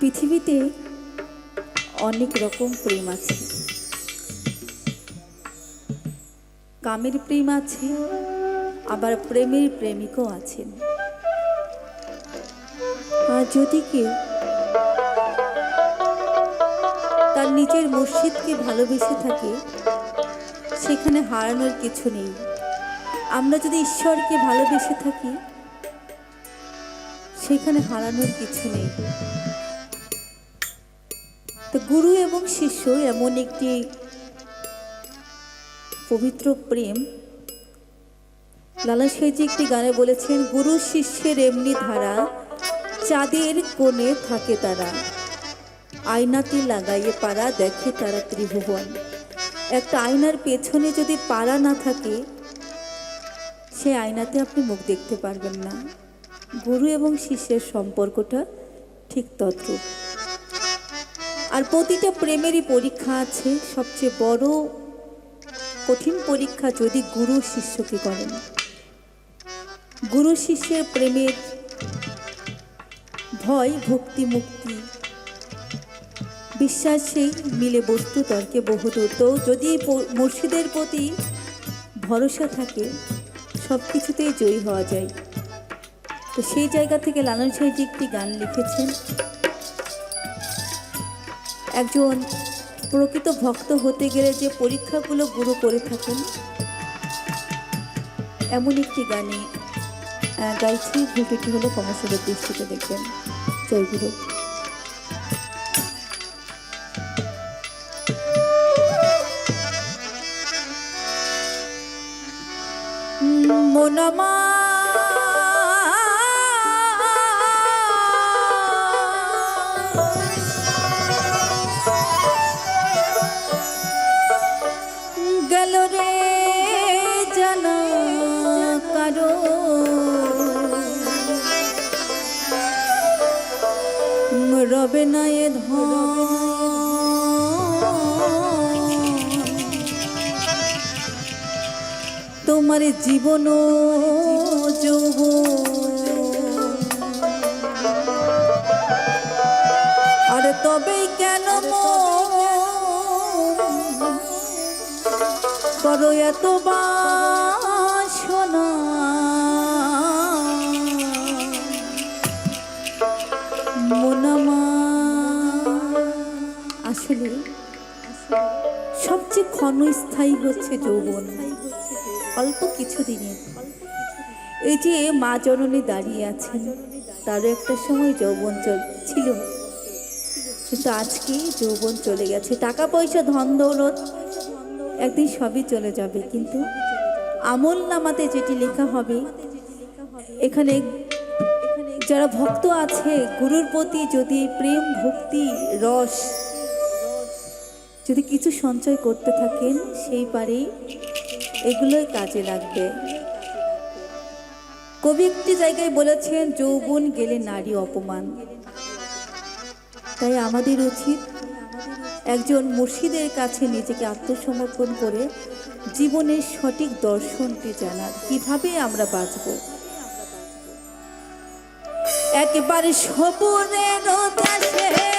পৃথিবীতে অনেক রকম প্রেম আছে। কামের প্রেম আছে, আবার প্রেমের প্রেমিকও আছেন। আর যদি কেউ তার নিজের মসজিদকে ভালোবেসে থাকে, সেখানে হারানোর কিছু নেই। আমরা যদি ঈশ্বরকে ভালোবেসে থাকি, সেখানে হারানোর কিছু নেই। গুরু এবং শিষ্য এমন একটি পবিত্র প্রেম। লালা সাইজি একটি গানে বলেছেন, গুরু শিষ্যের এমনি ধারা, চাঁদের কোণে থাকে তারা। আয়নাতে লাগাইয়ে পাড়া দেখে তারা ত্রিভুবন। একটা আয়নার পেছনে যদি পাড়া না থাকে, সে আয়নাতে আপনি মুখ দেখতে পারবেন না। গুরু এবং শিষ্যের সম্পর্কটা ঠিক তদ্রূপ। আর প্রতিটা প্রেমেরই পরীক্ষা আছে। সবচেয়ে বড় কঠিন পরীক্ষা যদি গুরু শিষ্যকে করেন। গুরু শিষ্যের প্রেমের ভয়, ভক্তি, মুক্তি, বিশ্বাসেই মিলে বস্তু, তর্কে বহুদূর। তো যদি মুর্শিদের প্রতি ভরসা থাকে সব কিছুতেই জয়ী হওয়া যায়। তো সেই জায়গা থেকে লালন সাহেজি একটি গান লিখেছেন একজন প্রকৃত ভক্ত হতে গেলে যে পরীক্ষাগুলো গুরু করে থাকেন, এমন একটি গানে গাইছি ভুলটি হলো কমর্শিয়ালের দৃষ্টিতে দেখবেন। জয় গুরু। মনমা রবে না এ তোমার জীবন যৌব আরে তবেই কেন করো এত ক্ষণস্থায়ী হচ্ছে যৌবন। অল্প কিছু দিনের এই যে মা জননী দাঁড়িয়ে আছেন, তারও একটা সময় যৌবন ছিল। কিন্তু আজকে যৌবন চলে গেছে। টাকা, পয়সা, ধন, দৌলত একদিন সবই চলে যাবে। কিন্তু আমল নামাতে যেটি লেখা হবে, এখানে যারা ভক্ত আছে, গুরুর প্রতি যদি প্রেম, ভক্তি, রস যদি কিছু সঞ্চয় করতে থাকেন, সেই পারেই এগুলোই কাজে লাগবে। কবি একটি জায়গায় বলেছেন, যৌবন গেলে নারী অপমান। তাই আমাদের উচিত একজন মুর্শিদের কাছে নিজেকে আত্মসমর্পণ করে জীবনের সঠিক দর্শনটি জানার। কীভাবে আমরা বাঁচব? একেবারে সবুরের দেশে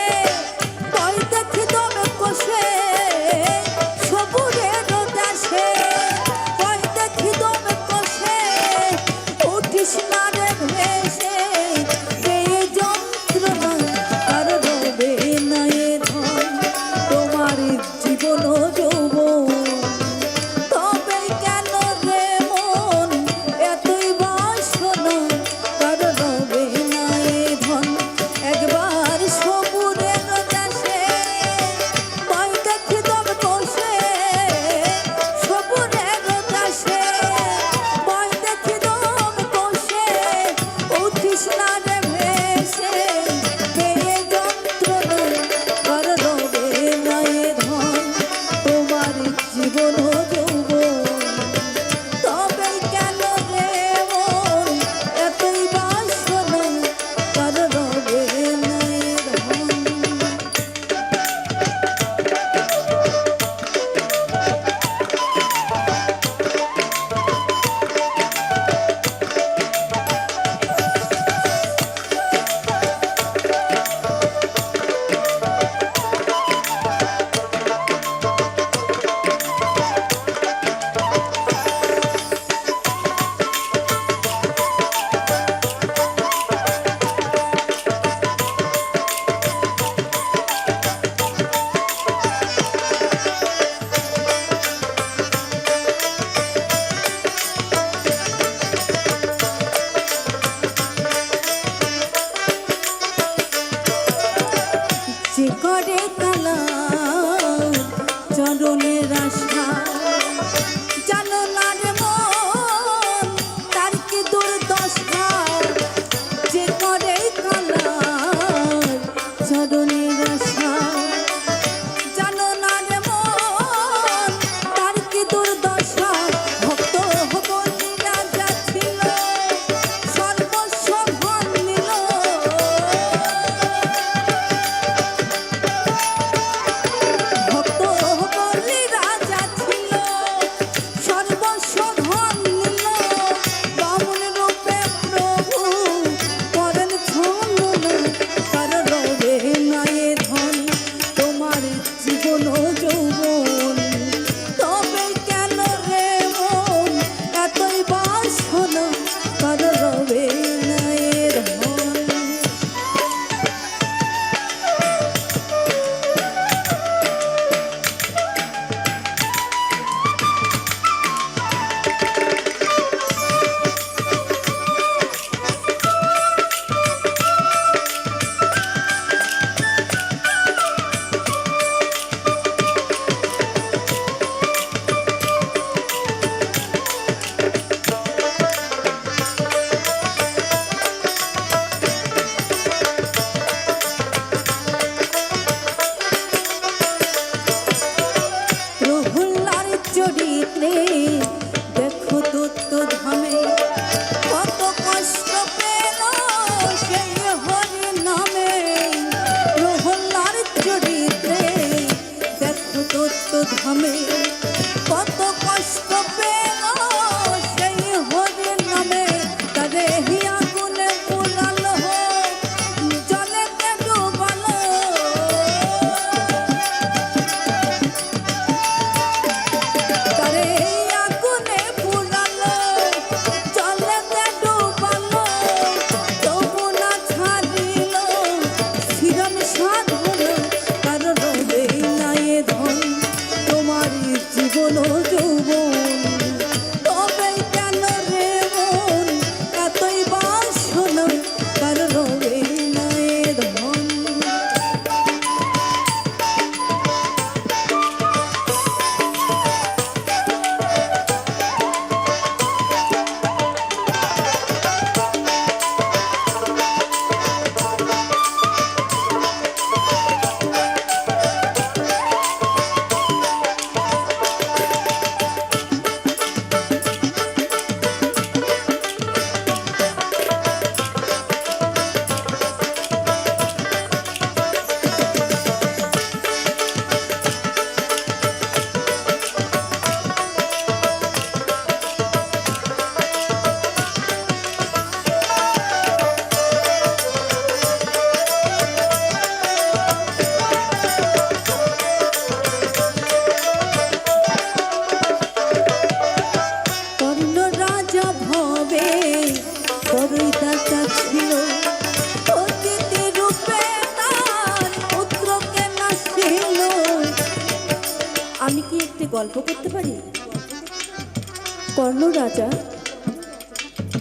কর্ণ রাজা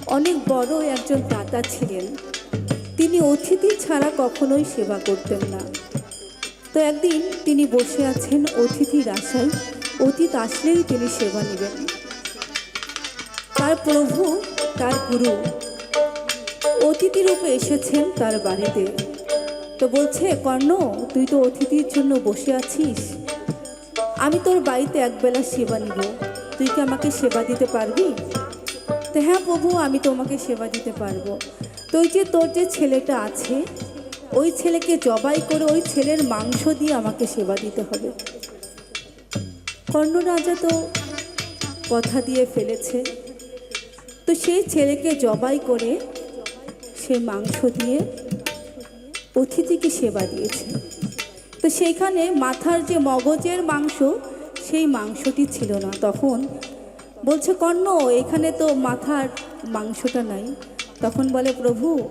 অনেক বড় একজন দাতা ছিলেন। তিনি অতিথি ছাড়া কখনোই সেবা করতেন না। তো একদিন তিনি বসে আছেন অতিথির আশায় অতীত আসলেই তিনি সেবা নেবেন। তার প্রভু, তার গুরু অতিথি রূপে এসেছেন তার বাড়িতে। তো বলছে, কর্ণ, তুই তো অতিথির জন্য বসে আছিস। আমি তোর বাড়িতে একবেলা সেবা নিব। তুই কি আমাকে সেবা দিতে পারবি? তো হ্যাঁ প্রভু, আমি তোমাকে সেবা দিতে পারব। তো যে তোর যে ছেলেটা আছে, ওই ছেলেকে জবাই করে ওই ছেলের মাংস দিয়ে আমাকে সেবা দিতে হবে। কর্ণ রাজা তো কথা দিয়ে ফেলেছে। তো সেই ছেলেকে জবাই করে সে মাংস দিয়ে অতিথিকে সেবা দিয়েছে। তো সেইখানে মাথার যে মগজের মাংস সেই মাংসটি ছিল না। তখন বলছে, কর্ণ, এখানে তো মাথার মাংসটা নাই। তখন বলে, প্রভু,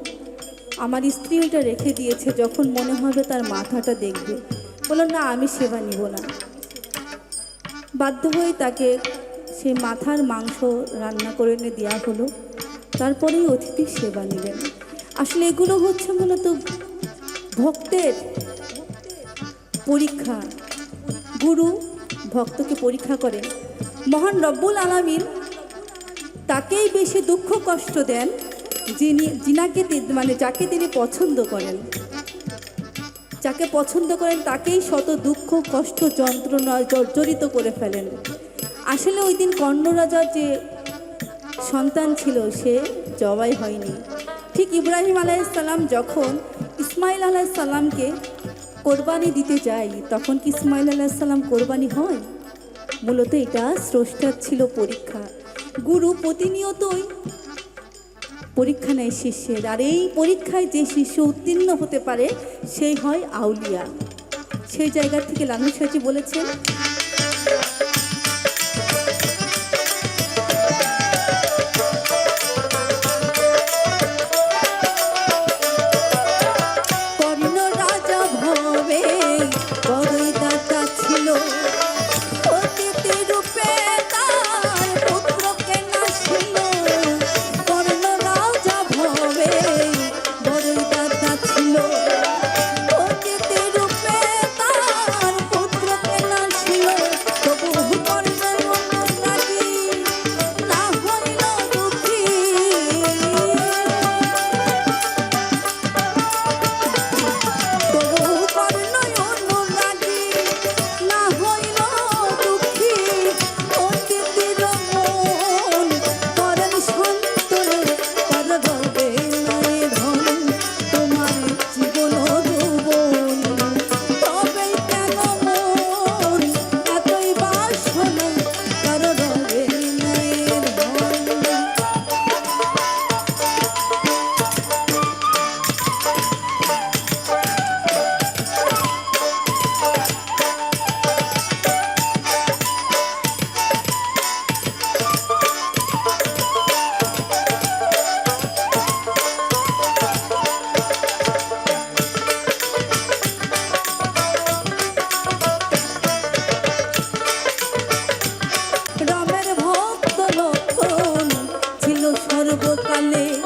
আমার স্ত্রী ওটা রেখে দিয়েছে, যখন মনে হবে তার মাথাটা দেখবে। বলল, না, আমি সেবা নিব না। বাধ্য হয়ে তাকে সে মাথার মাংস রান্না করে এনে দেওয়া হলো। তারপরেই অতিথি সেবা নিলেন। আসলে এগুলো হচ্ছে মূলত ভক্তের পরীক্ষা। গুরু ভক্তকে পরীক্ষা করেন। মহান রব্বুল আলামিন তাকেই বেশি দুঃখ কষ্ট দেন যিনি, যিনাকে মানে যাকে তিনি পছন্দ করেন। যাকে পছন্দ করেন তাকেই শত দুঃখ, কষ্ট, যন্ত্রণা জর্জরিত করে ফেলেন। আসলে ওই দিন কর্ণ রাজার যে সন্তান ছিল, সে জবাই হয়নি। ঠিক ইব্রাহিম আলাইসাল্লাম যখন ইসমাইল আলাইসাল্লামকে কোরবানি দিতে যাই, তখন কি ইসমাইল আলাহিসাল্লাম কোরবানি হয়? মূলত এটা স্রষ্টার ছিল পরীক্ষা। গুরু প্রতিনিয়তই পরীক্ষা নেয় শিষ্যের। আর এই পরীক্ষায় যে শিষ্য উত্তীর্ণ হতে পারে, সেই হয় আউলিয়া। সেই জায়গা থেকে লালু সাজি বলেছেন Por année